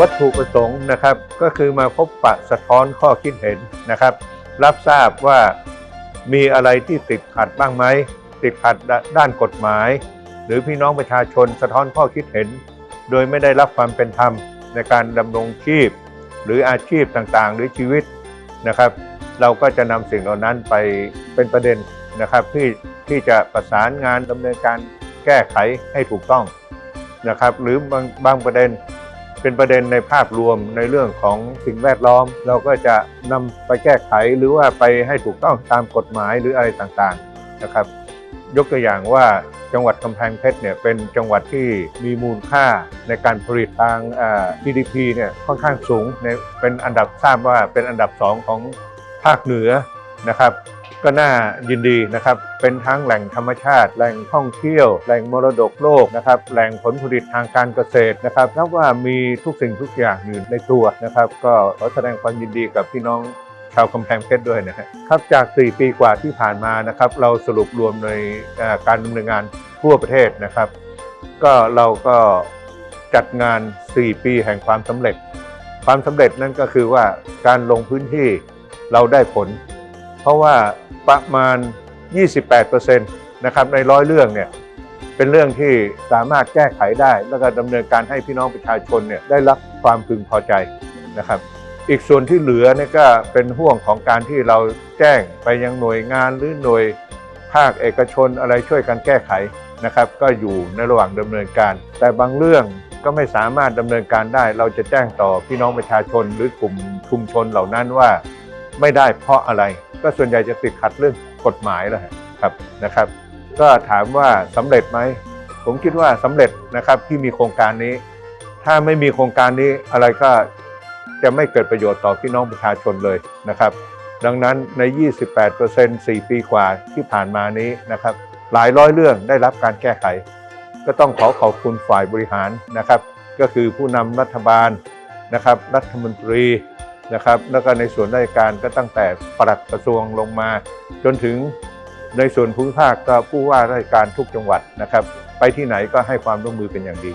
วัตถุประสงค์นะครับ ก็คือมาพบปะสะท้อนข้อคิดเห็นนะครับ รับทราบว่ามีอะไรที่ติดขัดบ้างไหมติดขัดด้านกฎหมาย หรือพี่น้องประชาชนสะท้อนข้อคิดเห็น โดยไม่ได้รับความเป็นธรรมในการดำรงชีพ หรืออาชีพต่างๆ หรือชีวิตนะครับ เราก็จะนำสิ่งเหล่านั้นไปเป็นประเด็นนะครับที่ที่จะประสานงานดำเนินการแก้ไขให้ถูกต้องนะครับ หรือบางบางประเด็น เป็นประเด็นในภาพรวมในเรื่องของสิ่งแวดล้อม เราก็จะนำไปแก้ไขหรือว่าไปให้ถูกต้องตามกฎหมายหรืออะไรต่างๆนะครับ ยกตัวอย่างว่าจังหวัดกำแพงเพชรเนี่ยเป็นจังหวัดที่มีมูลค่าในการผลิตทาง GDP เนี่ยค่อนข้างสูงในเป็นอันดับทราบว่าเป็นอันดับสองของภาคเหนือนะครับ ก็น่ายินดีนะครับ เป็นทั้งแหล่งธรรมชาติ แหล่งท่องเที่ยว แหล่งมรดกโลกนะครับ แหล่งผลผลิตทางการเกษตรนะครับนับว่ามีทุกสิ่งทุกอย่างอยู่ในตัวนะครับ ก็ขอแสดงความยินดีกับพี่น้องชาวกำแพงเพชรด้วยนะครับจาก 4 ปีกว่าที่ผ่านมานะครับ เราสรุปรวมในการดำเนินงานทั่วประเทศนะครับ ก็เราก็จัดงาน 4 ปีแห่งความสำเร็จ ความสำเร็จนั่นก็คือว่าการลงพื้นที่เราได้ผล เพราะว่าประมาณ 28%นะครับในร้อยเรื่องเนี่ยเป็นเรื่องที่สามารถแก้ไขได้ แล้วก็ดำเนินการให้พี่น้องประชาชนเนี่ยได้รับความพึงพอใจนะครับ อีกส่วนที่เหลือเนี่ยก็เป็นห่วงของการที่เราแจ้งไปยังหน่วยงานหรือหน่วยภาคเอกชนอะไรช่วยกันแก้ไขนะครับ ก็อยู่ในระหว่างดำเนินการ แต่บางเรื่องก็ไม่สามารถดำเนินการได้ เราจะแจ้งต่อพี่น้องประชาชนหรือกลุ่มชุมชนเหล่านั้นว่าไม่ได้เพราะอะไร ก็ส่วนใหญ่จะติดขัดเรื่องกฎหมายแหละครับนะครับ ก็ถามว่าสำเร็จไหมผมคิดว่าสำเร็จนะครับที่มีโครงการนี้ ถ้าไม่มีโครงการนี้อะไรก็จะไม่เกิดประโยชน์ต่อพี่น้องประชาชนเลยนะครับ ดังนั้นใน 28% 4 ปีกว่าที่ผ่านมานี้นะครับ หลายร้อยเรื่องได้รับการแก้ไข ก็ต้องขอขอบคุณฝ่ายบริหารนะครับ ก็คือผู้นำรัฐบาลนะครับ รัฐมนตรี นะครับแล้วก็ในส่วนราชการก็ตั้งแต่ปลัดกระทรวงลงมา จนถึงในส่วนภูมิภาคก็ผู้ว่าราชการทุกจังหวัดนะครับ ไปที่ไหนก็ให้ความร่วมมือเป็นอย่างดี